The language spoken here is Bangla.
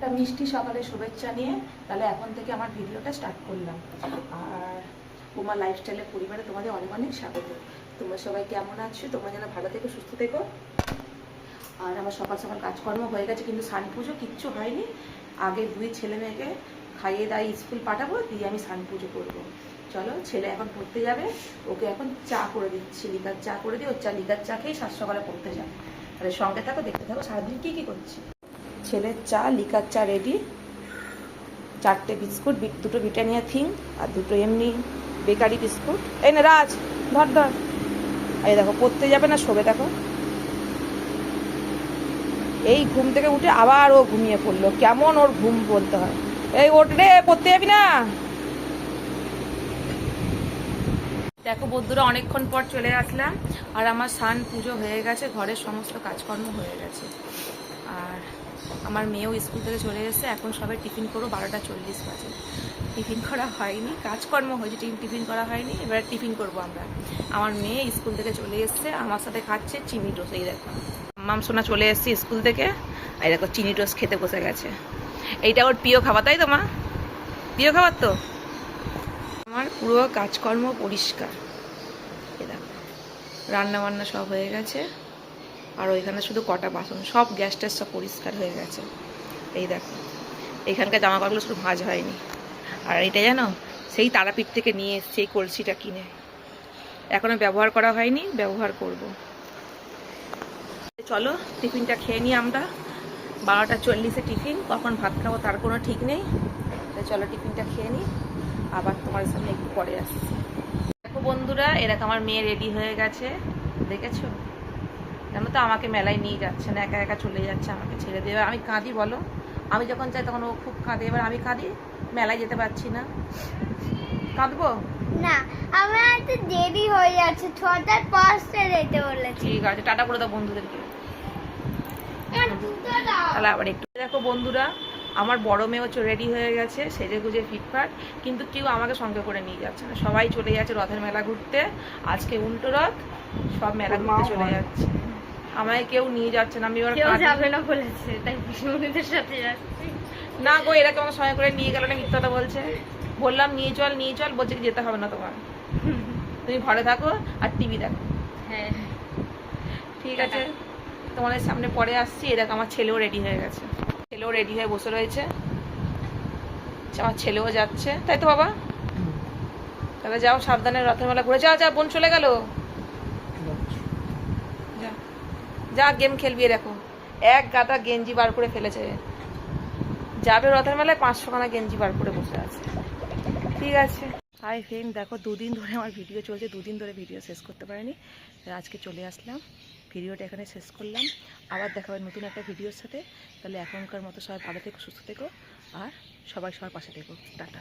একটা মিষ্টি সকালে শুভেচ্ছা নিয়ে তাহলে এখন থেকে আমার ভিডিওটা স্টার্ট করলাম। আর উমা লাইফস্টাইলের পরিবারে তোমাদের অনেক অনেক স্বাগত। তোমরা সবাই কেমন আছো? তোমরা যেন ভালো থেকো, সুস্থ থেকো। আর আমার সকাল সকাল কাজকর্ম হয়ে গেছে, কিন্তু সান পুজো কিচ্ছু হয়নি। আগে দুই ছেলে মেয়েকে খাইয়ে দাইয়ে স্কুল পাঠাবো, দিয়ে আমি সান পুজো করব। চলো, ছেলে এখন পড়তে যাবে। ওকে এখন চা করে দিচ্ছি, লিকার চা করে দিই ওর চা, লিকার চা খেয়ে সাত সকালে পড়তে যাবে। তাহলে সঙ্গে থাকো, দেখতে থাকো, সারাদিন কী কী করছি। ছেলের চা, লিকার চা রেডি চারটে বিস্কুট দুটো ব্রিটানিয়া থিং আর দুটো এমনি বেকারি বিস্কুট। এই না, রাজ, ধর ধর। এই দেখো, পড়তে যাবে না, শোবে দেখো। এই ঘুম থেকে উঠে আবার ও ঘুমিয়ে পড়ল। কেমন ওর ঘুম বলতে হয়। এই ওঠ রে, পড়তে যাবি না? দেখো বন্ধুরা, অনেকক্ষণ পর চলে আসলাম। আর আমার সান পুজো হয়ে গেছে, ঘরের সমস্ত কাজকর্ম হয়ে গেছে। আর আমার মেয়েও স্কুল থেকে চলে এসেছে, এখন সবাই টিফিন করো বারোটা চল্লিশ বাজে। টিফিন করা হয়নি, কাজকর্ম হয়েছে টিফিন করা হয়নি, এবার টিফিন করব আমরা। আমার মেয়ে স্কুল থেকে চলে এসেছে, আমার সাথে খাচ্ছে চিনি টোস্ট, এই দেখো। মাম সোনা চলে এসেছে স্কুল থেকে, এই দেখো চিনি টোস্ট খেতে বসে গেছে। এইটা ওর প্রিয় খাবার, তাই তো মা? প্রিয় খাবার তো? আমার পুরো কাজকর্ম পরিষ্কার। এ দেখো রান্না বান্না সব হয়ে গেছে। আর ওইখানে শুধু কটা বাসন, সব গ্যাস ট্যাস সব পরিষ্কার হয়ে গেছে। এই দেখো, এখানকার জামা কাপড়গুলো শুধু ভাজ হয়নি। আর এটা জানো, সেই তারাপীঠ থেকে নিয়ে এই কলসিটা কিনে। এখনও ব্যবহার করা হয়নি, ব্যবহার করব। চলো, টিফিনটা খেয়ে নিই আমরা। বারোটা চল্লিশে টিফিন, কখন ভাত খাব তার কোনো ঠিক নেই। চলো টিফিনটা খেয়ে নিই, আবার তোমার সামনে একটু পরে আসছি। দেখো বন্ধুরা এরকম আমার মেয়ে রেডি হয়ে গেছে, দেখেছ? জানো তো আমাকে মেলায় নিয়ে যাচ্ছে না একা একা চলে যাচ্ছে আমাকে ছেড়ে দিয়ে এবার আমি কাঁদি বলো। আমি যখন চাই তখন ও খুব কাঁদে। এবার আমি কাঁদি মেলায় যেতে পারছি না। কাঁদবো? না আমার দেরি হয়ে যাচ্ছে ছটার পাঁচটা যেতে বলেছি। ঠিক আছে টাটা করে দাও বন্ধুদেরকে। তাহলে আবার একটু। দেখো বন্ধুরা আমার বড় মেয়ে হচ্ছে রেডি হয়ে গেছে সেজে গুজে ফিটফাট কিন্তু কেউ আমাকে সঙ্গে করে নিয়ে যাচ্ছে না। সবাই চলে যাচ্ছে রথের মেলা ঘুরতে। আজকে উল্টো রথ সব মেলা ঘুরতে চলে যাচ্ছে। আমায় কেউ নিয়ে যাচ্ছে না আমি এবার কেউ। যাবে না বলেছে তাই কৃষ্ণমণিদের সাথে যাচ্ছি। না গো এরা কেমন সময় করে নিয়ে গেল না মিথ্যা কথা বলছে? বললাম নিয়ে চল নিয়ে চল বলছে কি যেতে হবে না তোমার? তুমি ঘরে থাকো আর টিভি দেখো। হ্যাঁ। ঠিক আছে তোমাদের সামনে পরে আসছি। এরকম আমার ছেলেও রেডি হয়ে গেছে। ছেলেও রেডি হয়ে বসে রয়েছে। আমার ছেলেও যাচ্ছে। তাই তো বাবা? তাহলে যাও সাবধানে রথের মেলা ঘুরে। যা যা বোন চলে গেল যা যা গেম খেলবি দেখো এক গাদা গেঞ্জি বার করে ফেলেছে। যাবে রথের মেলায় পাঁচশো খানা গেঞ্জি বার করে বসে আছে। ঠিক আছে। হাই ফ্রেন্ড দেখো, দুদিন ধরে আমার ভিডিও চলছে, দুদিন ধরে ভিডিও শেষ করতে পারিনি। আজকে চলে আসলাম। ভিডিওটা এখানে শেষ করলাম। আবার দেখা হবে নতুন একটা ভিডিওর সাথে। তাহলে এখনকার মতো সবাই ভালো থেকো, সুস্থ থেকো, আর সবাই সবার পাশে থেকো। টাটা।